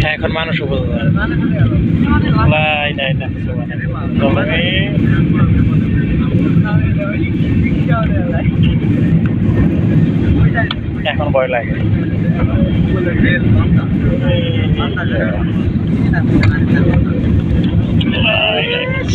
হ্যাঁ এখন মানুষ নাই না এখন ভয় লাগে।